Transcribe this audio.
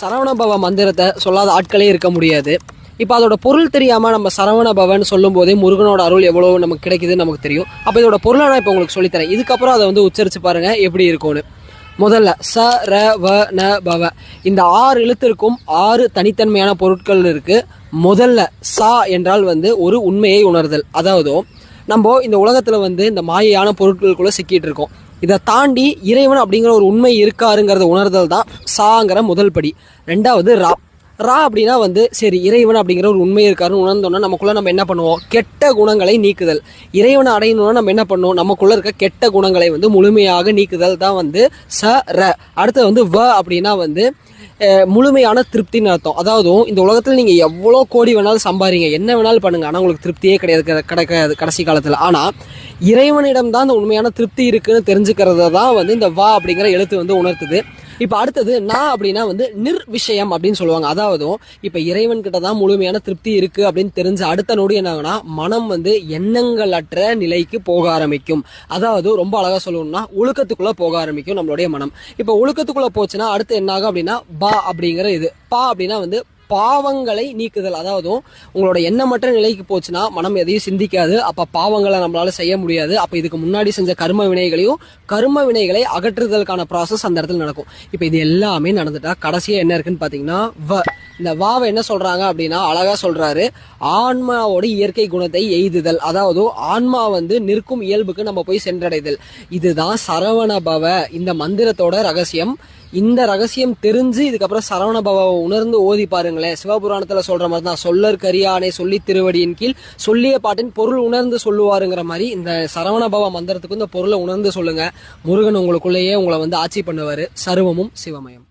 சரவணபவ மந்திரத்தை சொல்லாத ஆட்களே இருக்க முடியாது. இப்போ அதோட பொருள் தெரியாமல் நம்ம சரவண பவன் சொல்லும் போதே முருகனோட அருள் எவ்வளோ நமக்கு கிடைக்குதுன்னு நமக்கு தெரியும். அப்போ இதோட பொருளை நான் இப்போ உங்களுக்கு சொல்லித்தரேன். இதுக்கப்புறம் அதை வந்து உச்சரித்து பாருங்கள் எப்படி இருக்கும்னு. முதல்ல ச ர வ ந பவ இந்த ஆறு எழுத்திற்கும் ஆறு தனித்தன்மையான பொருட்கள் இருக்குது முதல்ல சா என்றால் வந்து ஒரு உண்மையை உணர்தல். அதாவது நம்ம இந்த உலகத்தில் வந்து இந்த மாயையான பொருட்களுக்குள்ளே சிக்கிட்டு இருக்கோம். இதை தாண்டி இறைவன் அப்படிங்கிற ஒரு உண்மை இருக்காருங்கிறத உணர்தல் தான் சாங்கிற முதல் படி. ரெண்டாவது ரா ரா அப்படின்னா வந்து சரி இறைவன் அப்படிங்கிற ஒரு உண்மை இருக்காருன்னு உணர்ந்தோன்னா நமக்குள்ளே நம்ம என்ன பண்ணுவோம்? கெட்ட குணங்களை நீக்குதல். இறைவனை அடையணும்னா நம்ம என்ன பண்ணுவோம்? நமக்குள்ளே இருக்க கெட்ட குணங்களை வந்து முழுமையாக நீக்குதல் தான் வந்து ச ர. அடுத்தது வந்து வ அப்படின்னா வந்து முழுமையான திருப்தின்னு அர்த்தம். அதாவது இந்த உலகத்தில் நீங்கள் எவ்வளோ கோடி வேணாலும் சம்பாதிங்க என்ன வேணாலும் பண்ணுங்கள் ஆனால் உங்களுக்கு திருப்தியே கிடையாது கிடைக்காது கடைசி காலத்தில். ஆனால் இறைவனிடம் தான் இந்த உண்மையான திருப்தி இருக்குன்னு தெரிஞ்சுக்கிறத தான் வந்து இந்த வா அப்படிங்கிற எழுத்து வந்து உணர்த்துது. இப்போ அடுத்தது நான் அப்படின்னா வந்து நிர் விஷயம் அப்படின்னு சொல்லுவாங்க. அதாவது இப்போ இறைவன் கிட்ட தான் முழுமையான திருப்தி இருக்கு அப்படின்னு தெரிஞ்ச அடுத்த நொடி என்னாங்கன்னா மனம் வந்து எண்ணங்களற்ற நிலைக்கு போக ஆரம்பிக்கும். அதாவது ரொம்ப அழகா சொல்லணும்னா ஒழுக்கத்துக்குள்ள போக ஆரம்பிக்கும் நம்மளுடைய மனம். இப்போ ஒழுக்கத்துக்குள்ள போச்சுன்னா அடுத்து என்னாகும் அப்படின்னா பா அப்படிங்கிற இது. பா அப்படின்னா வந்து பாவங்களை நீக்குதல். அதாவது உங்களோட எண்ணமற்ற நிலைக்கு போச்சுன்னா மனம் எதையும் சிந்திக்காது. அப்ப பாவங்களை நம்மளால செய்ய முடியாது. அப்ப இதுக்கு முன்னாடி செஞ்ச கர்ம வினைகளையும் கர்ம வினைகளை அகற்றுதலுக்கான ப்ராசஸ் அந்த இடத்துல நடக்கும். இப்ப இது எல்லாமே நடந்துட்டா கடைசியா என்ன இருக்குன்னு பாத்தீங்கன்னா வ. இந்த வாவை என்ன சொல்றாங்க அப்படின்னா அழகா சொல்றாரு. ஆன்மாவோட இயற்கை குணத்தை எய்துதல். அதாவது ஆன்மா வந்து நிற்கும் இயல்புக்கு நம்ம போய் சென்றடைதல். இதுதான் சரவண பவ இந்த மந்திரத்தோட ரகசியம். இந்த ரகசியம் தெரிஞ்சு இதுக்கப்புறம் சரவண பவாவை உணர்ந்து ஓதி பாருங்களேன் சிவபுராணத்துல சொல்ற மாதிரி தான். சொல்லர் கரியானை சொல்லி திருவடியின் கீழ் சொல்லிய பாட்டின் பொருள் உணர்ந்து சொல்லுவாருங்கிற மாதிரி இந்த சரவண பவ மந்திரத்துக்கு இந்த பொருளை உணர்ந்து சொல்லுங்க. முருகன் உங்களுக்குள்ளேயே உங்களை வந்து ஆட்சி பண்ணுவாரு. சர்வமும் சிவமயம்.